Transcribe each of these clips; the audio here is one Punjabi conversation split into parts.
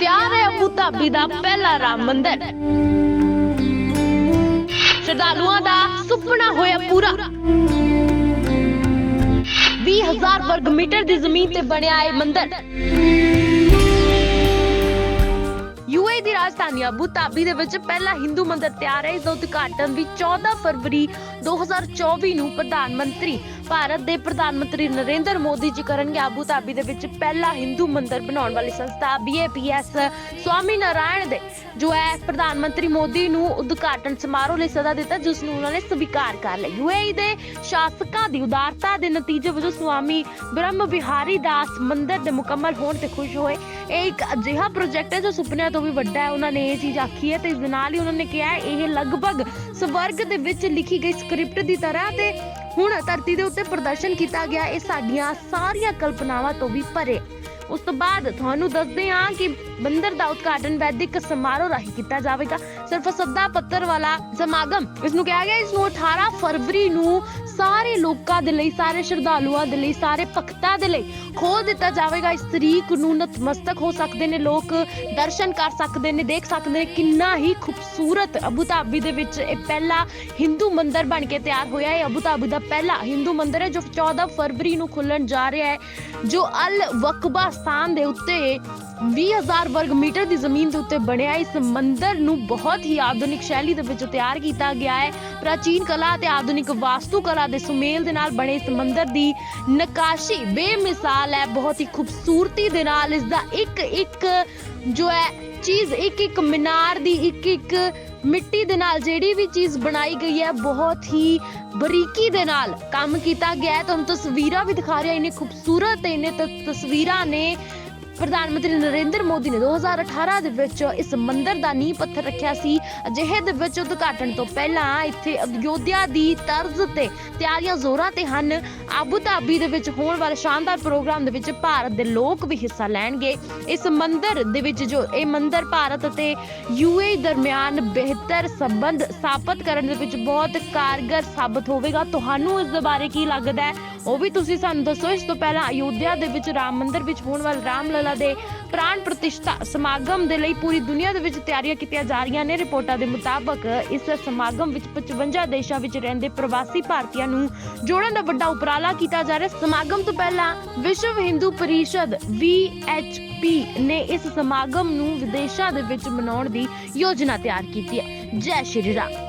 ਤਿਆਰ ਹੈ ਅਬੂ ਧਾਬੀ ਦਾ ਪਹਿਲਾ ਰਾਮ ਮੰਦਿਰ। ਸ਼ਰਧਾਲੂਆਂ ਦਾ ਸੁਪਨਾ ਹੋਇਆ ਪੂਰਾ। 20000 ਵਰਗ ਮੀਟਰ ਦੀ ਜ਼ਮੀਨ ਤੇ ਬਣਿਆ ਇਹ ਮੰਦਿਰ। ਯੂਏ ਦੀ ਰਾਜਧਾਨੀ ਅਬੂ ਧਾਬੀ ਦੇ ਵਿੱਚ ਪਹਿਲਾ ਹਿੰਦੂ ਮੰਦਿਰ ਤਿਆਰ ਹੈ। ਇਸ ਦਾ ਉਦਘਾਟਨ ਵੀ 14 ਫਰਵਰੀ 2024 ਨੂੰ ਪ੍ਰਧਾਨ ਮੰਤਰੀ ਭਾਰਤ ਦੇ ਪ੍ਰਧਾਨ ਮੰਤਰੀ ਨਰਿੰਦਰ ਮੋਦੀ ਜੀ ਕਰਨਗੇ। ਅਬੂ ਧਾਬੀ ਦੇ ਵਿੱਚ ਪਹਿਲਾ ਹਿੰਦੂ ਮੰਦਿਰ ਬਣਾਉਣ ਵਾਲੀ ਸੰਸਥਾ BAPS ਸਵਾਮੀ ਨਾਰਾਇਣ ਦੇ, ਜੋ ਹੈ ਪ੍ਰਧਾਨ ਮੰਤਰੀ ਮੋਦੀ ਨੂੰ ਉਦਘਾਟਨ ਸਮਾਰੋਹ ਲਈ ਸੱਦਾ ਦਿੱਤਾ, ਜਿਸ ਨੂੰ ਉਹਨਾਂ ਨੇ ਸਵੀਕਾਰ ਕਰ ਲਿਆ। ਯੂਏਈ ਦੇ ਸ਼ਾਸਕਾਂ ਦੀ ਉਦਾਰਤਾ ਦੇ ਨਤੀਜੇ ਵਜੋਂ ਸਵਾਮੀ ਬ੍ਰਹਮ ਵਿਹਾਰੀ ਦਾਸ ਮੰਦਿਰ ਦੇ ਮੁਕੰਮਲ ਹੋਣ ਤੇ ਖੁਸ਼ ਹੋਏ। ਇਹ ਇੱਕ ਅਜਿਹਾ ਪ੍ਰੋਜੈਕਟ ਹੈ ਜੋ ਸੁਪਨਿਆਂ ਤੋਂ ਵੀ ਵੱਡਾ ਹੈ, ਉਹਨਾਂ ਨੇ ਇਹ ਚੀਜ਼ ਆਖੀ ਹੈ ਤੇ ਇਸ ਦੇ ਨਾਲ ਹੀ ਉਹਨਾਂ ਨੇ ਕਿਹਾ ਇਹ ਲਗਭਗ ਸਵਰਗ ਦੇ ਵਿੱਚ ਲਿਖੀ ਗਈ ਸਕ੍ਰਿਪਟ ਦੀ ਤਰ੍ਹਾਂ ਤੇ ਹੁਣ ਧਰਤੀ ਦੇ ਉੱਤੇ ਪ੍ਰਦਰਸ਼ਨ ਕੀਤਾ ਗਿਆ, ਇਹ ਸਾਡੀਆਂ ਸਾਰੀਆਂ ਕਲਪਨਾਵਾਂ ਤੋਂ ਵੀ ਪਰੇ। ਉਸ ਤੋਂ ਬਾਅਦ ਤੁਹਾਨੂੰ ਦੱਸਦੇ ਹਾਂ ਕਿ ਮੰਦਰ ਦਾ ਉਦਘਾਟਨ ਵੈਦਿਕ ਸਮਾਰੋਹ ਰਾਹੀਂ ਕੀਤਾ ਜਾਵੇਗਾ। ਸਿਰਫ ਸੱਦਾ ਪੱਤਰ ਵਾਲਾ ਸਮਾਗਮ। ਇਸ ਨੂੰ ਕਿਹਾ ਗਿਆ ਇਸ ਨੂੰ 18 ਫਰਵਰੀ ਨੂੰ ਸਾਰੇ ਲੋਕਾਂ ਦੇ ਲਈ, ਸਾਰੇ ਸ਼ਰਧਾਲੂਆਂ ਦੇ ਲਈ, ਸਾਰੇ ਭਗਤਾਂ ਦੇ ਲਈ ਖੋਲ ਦਿੱਤਾ ਜਾਵੇਗਾ। ਇਸ ਤਰੀਕ ਨੂੰ ਨਤਮਸਤਕ ਹੋ ਸਕਦੇ ਨੇ ਲੋਕ, ਦਰਸ਼ਨ ਕਰ ਸਕਦੇ ਨੇ, ਦੇਖ ਸਕਦੇ ਨੇ ਕਿੰਨਾ ਹੀ ਖੂਬਸੂਰਤ ਅਬੂ ਧਾਬੀ ਦੇ ਵਿੱਚ ਇਹ ਪਹਿਲਾ ਹਿੰਦੂ ਮੰਦਿਰ ਬਣ ਕੇ ਤਿਆਰ ਹੋਇਆ ਹੈ। ਅਬੂ ਧਾਬੀ ਦਾ ਪਹਿਲਾ ਹਿੰਦੂ ਮੰਦਿਰ ਹੈ, ਜੋ 14 ਫਰਵਰੀ ਨੂੰ ਖੁੱਲਣ ਜਾ ਰਿਹਾ ਹੈ, ਜੋ ਅਲ ਵਕਬਾ ਸਥਾਨ ਦੇ ਉੱਤੇ 20000 ਵਰਗ ਮੀਟਰ ਦੀ ਜ਼ਮੀਨ ਦੇ ਉੱਤੇ ਬਣਿਆ ਇਸ ਮੰਦਿਰ ਨੂੰ ਬਹੁਤ ਹੀ ਆਧੁਨਿਕ ਸ਼ੈਲੀ ਦੇ ਵਿੱਚ ਤਿਆਰ ਕੀਤਾ ਗਿਆ ਹੈ। ਪ੍ਰਾਚੀਨ ਕਲਾ ਤੇ ਆਧੁਨਿਕ ਵਾਸਤੂ ਕਲਾ ਦੇ ਸੁਮੇਲ ਦੇ ਨਾਲ ਬਣੇ ਇਸ ਮੰਦਿਰ ਦੀ ਨਕਾਸ਼ੀ ਬੇਮਿਸਾਲ ਹੈ। ਬਹੁਤ ਹੀ ਖੂਬਸੂਰਤੀ ਦੇ ਨਾਲ ਇਸ ਦਾ ਇੱਕ ਇੱਕ ਜੋ ਹੈ, ਚੀਜ਼ ਇੱਕ ਇੱਕ ਮੀਨਾਰ ਦੀ ਇੱਕ ਇੱਕ ਮਿੱਟੀ ਦੇ ਨਾਲ ਜਿਹੜੀ ਵੀ ਚੀਜ਼ ਬਣਾਈ ਗਈ ਹੈ, ਬਹੁਤ ਹੀ ਬਰੀਕੀ ਦੇ ਨਾਲ ਕੰਮ ਕੀਤਾ ਗਿਆ ਹੈ। ਤੁਹਾਨੂੰ ਤਸਵੀਰਾਂ ਵੀ ਦਿਖਾ ਰਿਹਾ ਇਹਨੇ ਖੂਬਸੂਰਤ ਤੇ ਇਹਨੇ ਤਸਵੀਰਾਂ ਨੇ ਪ੍ਰਧਾਨ ਮੰਤਰੀ ਨਰਿੰਦਰ ਮੋਦੀ ਨੇ 2018 ਦੇ ਵਿੱਚ ਇਸ ਮੰਦਿਰ ਦਾ ਨੀਂਹ ਪੱਥਰ ਰੱਖਿਆ ਸੀ। ਅਜਿਹੇ ਦੇ ਵਿੱਚ ਉਦਘਾਟਨ ਤੋਂ ਪਹਿਲਾਂ ਇੱਥੇ ਅਯੋਧਿਆ ਦੀ ਤਰਜ਼ ਤੇ ਤਿਆਰੀਆਂ ਜ਼ੋਰਾਂ ਤੇ ਹਨ। ਆਬੂ ਧਾਬੀ ਦੇ ਵਿੱਚ ਹੋਣ ਵਾਲੇ ਸ਼ਾਨਦਾਰ ਪ੍ਰੋਗਰਾਮ ਦੇ ਵਿੱਚ ਭਾਰਤ ਦੇ ਲੋਕ ਵੀ ਹਿੱਸਾ ਲੈਣਗੇ। ਇਸ ਮੰਦਿਰ ਦੇ ਵਿੱਚ ਜੋ ਇਹ ਮੰਦਿਰ ਭਾਰਤ ਅਤੇ ਯੂਏ ਦਰਮਿਆਨ ਬਿਹਤਰ ਸੰਬੰਧ ਸਥਾਪਿਤ ਕਰਨ ਦੇ ਵਿੱਚ ਬਹੁਤ ਕਾਰਗਰ ਸਾਬਤ ਹੋਵੇਗਾ। ਤੁਹਾਨੂੰ ਇਸ ਦੇ ਬਾਰੇ ਕੀ ਲੱਗਦਾ ਹੈ? ਉਹ ਵੀ ਤੁਸੀਂ ਸਾਨੂੰ ਦੱਸੋ, ਇਸ ਤੋਂ ਪਹਿਲਾਂ ਅਯੋਧਿਆ ਦੇ ਵਿੱਚ ਰਾਮ ਮੰਦਿਰ ਵਿੱਚ ਹੋਣ ਵਾਲੇ ਰਾਮ ਲਲਾ ਦੇ ਪ੍ਰਾਣ ਪ੍ਰਤਿਸ਼ਠਾ ਸਮਾਗਮ ਦੇ ਲਈ ਪੂਰੀ ਦੁਨੀਆ ਦੇ ਵਿੱਚ ਤਿਆਰੀਆਂ ਕੀਤੀਆਂ ਜਾ ਰਹੀਆਂ ਨੇ। ਰਿਪੋਰਟਾਂ ਦੇ ਮੁਤਾਬਕ ਇਸ ਸਮਾਗਮ ਵਿੱਚ 55 ਦੇਸ਼ਾਂ ਵਿੱਚ ਰਹਿੰਦੇ ਪ੍ਰਵਾਸੀ ਭਾਰਤੀਆਂ ਨੂੰ ਜੋੜਨ ਦਾ ਵੱਡਾ ਉਪਰਾਲਾ ਕੀਤਾ ਜਾ ਰਿਹਾ। ਸਮਾਗਮ ਤੋਂ ਪਹਿਲਾਂ ਵਿਸ਼ਵ ਹਿੰਦੂ ਪਰਿਸ਼ਦ VHP ਨੇ ਇਸ ਸਮਾਗਮ ਨੂੰ ਵਿਦੇਸ਼ਾਂ ਦੇ ਵਿੱਚ ਮਨਾਉਣ ਦੀ ਯੋਜਨਾ ਤਿਆਰ ਕੀਤੀ ਹੈ। ਜੈ ਸ਼੍ਰੀ ਰਾਮ।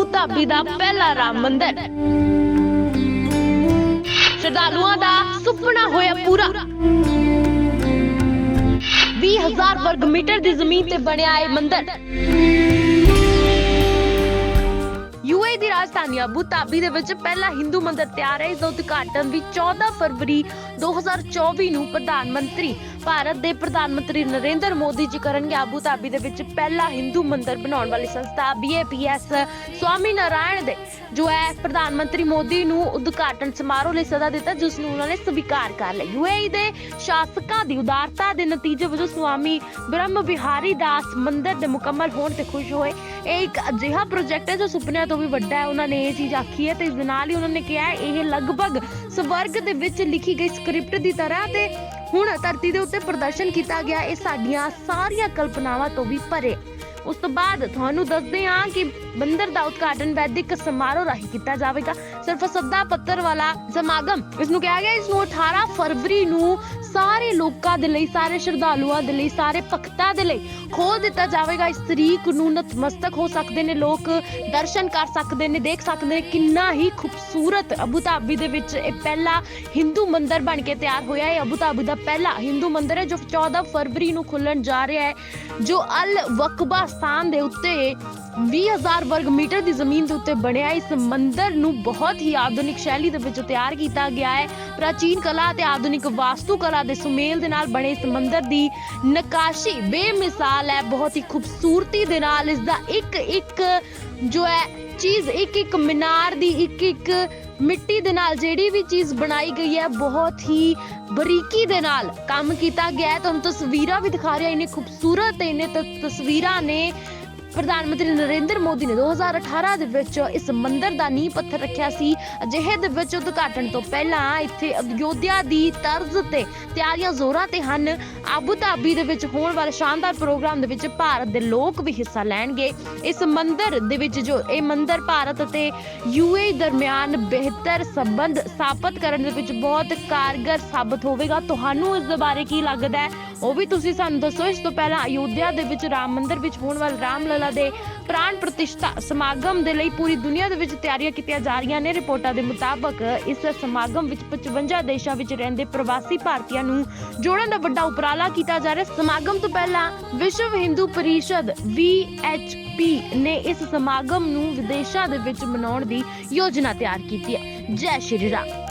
ਅਬੂ ਧਾਬੀ ਦਾ ਪਹਿਲਾ ਰਾਮ ਮੰਦਿਰ। ਸ਼ਰਧਾਲੂਆਂ ਦਾ ਸੁਪਨਾ ਹੋਇਆ ਪੂਰਾ। 20000 ਵਰਗ ਮੀਟਰ ਦੀ ਜ਼ਮੀਨ ਤੇ ਬਣਿਆ ਇਹ ਮੰਦਿਰ। ਯੂਏ ਦੀ ਰਾਜਧਾਨੀ ਅਬੂ ਧਾਬੀ ਦੇ ਵਿੱਚ ਪਹਿਲਾ ਹਿੰਦੂ ਮੰਦਿਰ ਤਿਆਰ ਹੈ। ਇਸ ਦਾ ਉਦਘਾਟਨ ਵੀ 14 ਫਰਵਰੀ 2024 ਨੂੰ ਪ੍ਰਧਾਨ ਮੰਤਰੀ ਭਾਰਤ ਦੇ ਪ੍ਰਧਾਨ ਮੰਤਰੀ ਨਰਿੰਦਰ ਮੋਦੀ ਜੀ ਕਰਨਗੇ। ਅਬੂ ਧਾਬੀ ਦੇ ਵਿੱਚ ਪਹਿਲਾ ਹਿੰਦੂ ਮੰਦਿਰ ਬਣਾਉਣ ਵਾਲੀ ਸੰਸਥਾ BAPS ਸਵਾਮੀ ਨਾਰਾਇਣ ਦੇ, ਜੋ ਹੈ ਪ੍ਰਧਾਨ ਮੰਤਰੀ ਮੋਦੀ ਨੂੰ ਉਦਘਾਟਨ ਸਮਾਰੋਹ ਲਈ ਸੱਦਾ ਦਿੱਤਾ, ਜਿਸ ਨੂੰ ਉਹਨਾਂ ਨੇ ਸਵੀਕਾਰ ਕਰ ਲਿਆ। ਯੂਏਈ ਦੇ ਸ਼ਾਸਕਾਂ ਦੀ ਉਦਾਰਤਾ ਦੇ ਨਤੀਜੇ ਵਜੋਂ ਸਵਾਮੀ ਬ੍ਰਹਮ ਵਿਹਾਰੀ ਦਾਸ ਮੰਦਿਰ ਦੇ ਮੁਕੰਮਲ ਹੋਣ ਤੇ ਖੁਸ਼ ਹੋਏ। ਇਹ ਇੱਕ ਅਜਿਹਾ ਪ੍ਰੋਜੈਕਟ ਹੈ ਜੋ ਸੁਪਨਿਆਂ ਤੋਂ ਵੀ ਵੱਡਾ ਹੈ, ਉਹਨਾਂ ਨੇ ਇਹ ਚੀਜ਼ ਆਖੀ ਹੈ ਤੇ ਇਸ ਦੇ ਨਾਲ ਹੀ ਉਹਨਾਂ ਨੇ ਕਿਹਾ ਹੈ, ਇਹ ਲਗਭਗ ਸਵਰਗ ਦੇ ਵਿੱਚ ਲਿਖੀ ਗਈ ਸਕ੍ਰਿਪਟ ਦੀ ਤਰ੍ਹਾਂ ਤੇ ਹੁਣ ਧਰਤੀ ਦੇ ਉੱਤੇ ਪ੍ਰਦਰਸ਼ਨ ਕੀਤਾ ਗਿਆ, ਇਹ ਸਾਡੀਆਂ ਸਾਰੀਆਂ ਕਲਪਨਾਵਾਂ ਤੋਂ ਵੀ ਪਰੇ। ਉਸ ਤੋਂ ਬਾਅਦ ਤੁਹਾਨੂੰ ਦੱਸਦੇ ਹਾਂ ਕਿ ਮੰਦਿਰ ਦਾ ਉਦਘਾਟਨ ਵੈਦਿਕ ਸਮਾਰੋਹ ਰਾਹੀਂ ਕੀਤਾ ਜਾਵੇਗਾ। ਸਿਰਫ ਸੱਦਾ ਪੱਤਰ ਵਾਲਾ ਸਮਾਗਮ। ਇਸ ਨੂੰ ਕਿਹਾ ਗਿਆ, ਇਸ ਨੂੰ 18 ਫਰਵਰੀ ਨੂੰ ਸਾਰੇ ਲੋਕਾਂ ਦੇ ਲਈ, ਸਾਰੇ ਸ਼ਰਧਾਲੂਆਂ ਦੇ ਲਈ, ਸਾਰੇ ਭਗਤਾਂ ਦੇ ਲਈ ਖੋਲ ਦਿੱਤਾ ਜਾਵੇਗਾ। ਇਸ ਤਰੀਕ ਨੂੰ ਨਤਮਸਤਕ ਹੋ ਸਕਦੇ ਨੇ, ਲੋਕ ਦਰਸ਼ਨ ਕਰ ਸਕਦੇ ਨੇ, ਦੇਖ ਸਕਦੇ ਨੇ ਕਿੰਨਾ ਹੀ ਖੂਬਸੂਰਤ ਅਬੂ ਧਾਬੀ ਦੇ ਵਿੱਚ ਇਹ ਪਹਿਲਾ ਹਿੰਦੂ ਮੰਦਿਰ ਬਣ ਕੇ ਤਿਆਰ ਹੋਇਆ। ਹੈ ਅਬੂ ਧਾਬੀ ਦਾ ਪਹਿਲਾ ਹਿੰਦੂ ਮੰਦਿਰ ਹੈ, ਜੋ 14 ਫਰਵਰੀ ਨੂੰ ਖੁੱਲਣ ਜਾ ਰਿਹਾ ਹੈ, ਜੋ ਅਲ ਵਕਬਾ ਸਥਾਨ ਦੇ ਉੱਤੇ 20000 ਵਰਗ ਮੀਟਰ ਦੀ ਜ਼ਮੀਨ ਦੇ ਉੱਤੇ ਬਣਿਆ ਇਸ ਮੰਦਿਰ ਨੂੰ ਬਹੁਤ ਹੀ ਆਧੁਨਿਕ ਸ਼ੈਲੀ ਦੇ ਵਿੱਚ ਤਿਆਰ ਕੀਤਾ ਗਿਆ ਹੈ। ਪ੍ਰਾਚੀਨ ਕਲਾ ਤੇ ਆਧੁਨਿਕ ਵਾਸਤੂ ਕਲਾ ਦੇ ਸੁਮੇਲ ਦੇ ਨਾਲ ਬਣੇ ਇਸ ਮੰਦਿਰ ਦੀ ਨਕਾਸ਼ੀ ਬੇਮਿਸਾਲ ਹੈ। ਬਹੁਤ ਹੀ ਖੂਬਸੂਰਤੀ ਦੇ ਨਾਲ ਇਸ ਦਾ ਇੱਕ ਇੱਕ ਜੋ ਹੈ, ਚੀਜ਼, ਇੱਕ ਇੱਕ ਮੀਨਾਰ ਦੀ ਇੱਕ ਇੱਕ ਮਿੱਟੀ ਦੇ ਨਾਲ ਜਿਹੜੀ ਵੀ ਚੀਜ਼ ਬਣਾਈ ਗਈ ਹੈ, ਬਹੁਤ ਹੀ ਬਰੀਕੀ ਦੇ ਨਾਲ ਕੰਮ ਕੀਤਾ ਗਿਆ ਹੈ। ਤੁਹਾਨੂੰ ਤਸਵੀਰਾਂ ਵੀ ਦਿਖਾ ਰਿਹਾ ਇਹਨੇ ਖੂਬਸੂਰਤ ਤੇ ਇਹਨੇ ਤਸਵੀਰਾਂ ਨੇ ਪ੍ਰਧਾਨ ਮੰਤਰੀ ਨਰਿੰਦਰ ਮੋਦੀ ਨੇ 2018 ਦੇ ਵਿੱਚ ਇਸ ਮੰਦਿਰ ਦਾ ਨੀਂਹ ਪੱਥਰ ਰੱਖਿਆ ਸੀ। ਅਜਿਹੇ ਦੇ ਵਿੱਚ ਉਦਘਾਟਨ ਤੋਂ ਪਹਿਲਾਂ ਇੱਥੇ ਅਯੋਧਿਆ ਦੀ ਤਰਜ਼ ਤੇ ਤਿਆਰੀਆਂ ਜ਼ੋਰਾਂ ਤੇ ਹਨ। ਆਬੂ ਧਾਬੀ ਦੇ ਵਿੱਚ ਹੋਣ ਵਾਲੇ ਸ਼ਾਨਦਾਰ ਪ੍ਰੋਗਰਾਮ ਦੇ ਵਿੱਚ ਭਾਰਤ ਦੇ ਲੋਕ ਵੀ ਹਿੱਸਾ ਲੈਣਗੇ। ਇਸ ਮੰਦਿਰ ਦੇ ਵਿੱਚ ਜੋ ਇਹ ਮੰਦਿਰ ਭਾਰਤ ਅਤੇ ਯੂਏ ਦਰਮਿਆਨ ਬਿਹਤਰ ਸੰਬੰਧ ਸਥਾਪਿਤ ਕਰਨ ਦੇ ਵਿੱਚ ਬਹੁਤ ਕਾਰਗਰ ਸਾਬਤ ਹੋਵੇਗਾ। ਤੁਹਾਨੂੰ ਇਸ ਦੇ ਬਾਰੇ ਕੀ ਲੱਗਦਾ ਹੈ? ਉਹ ਵੀ ਤੁਸੀਂ ਸਾਨੂੰ ਦੱਸੋ, ਇਸ ਤੋਂ ਪਹਿਲਾਂ ਅਯੋਧਿਆ ਦੇ ਵਿੱਚ ਰਾਮ ਮੰਦਿਰ ਵਿੱਚ ਹੋਣ ਵਾਲੇ ਰਾਮ ਲਲਾ ਦੇ ਪ੍ਰਾਣ ਪ੍ਰਤਿਸ਼ਠਾ ਸਮਾਗਮ ਦੇ ਲਈ ਪੂਰੀ ਦੁਨੀਆ ਦੇ ਵਿੱਚ ਤਿਆਰੀਆਂ ਕੀਤੀਆਂ ਜਾ ਰਹੀਆਂ ਨੇ। ਰਿਪੋਰਟਾਂ ਦੇ ਮੁਤਾਬਕ ਇਸ ਸਮਾਗਮ ਵਿੱਚ 55 ਦੇਸ਼ਾਂ ਵਿੱਚ ਰਹਿੰਦੇ ਪ੍ਰਵਾਸੀ ਭਾਰਤੀਆਂ ਨੂੰ ਜੋੜਨ ਦਾ ਵੱਡਾ ਉਪਰਾਲਾ ਕੀਤਾ ਜਾ ਰਿਹਾ। ਸਮਾਗਮ ਤੋਂ ਪਹਿਲਾਂ ਵਿਸ਼ਵ ਹਿੰਦੂ ਪਰਿਸ਼ਦ VHP ਨੇ ਇਸ ਸਮਾਗਮ ਨੂੰ ਵਿਦੇਸ਼ਾਂ ਦੇ ਵਿੱਚ ਮਨਾਉਣ ਦੀ ਯੋਜਨਾ ਤਿਆਰ ਕੀਤੀ ਹੈ। ਜੈ ਸ਼੍ਰੀ ਰਾਮ।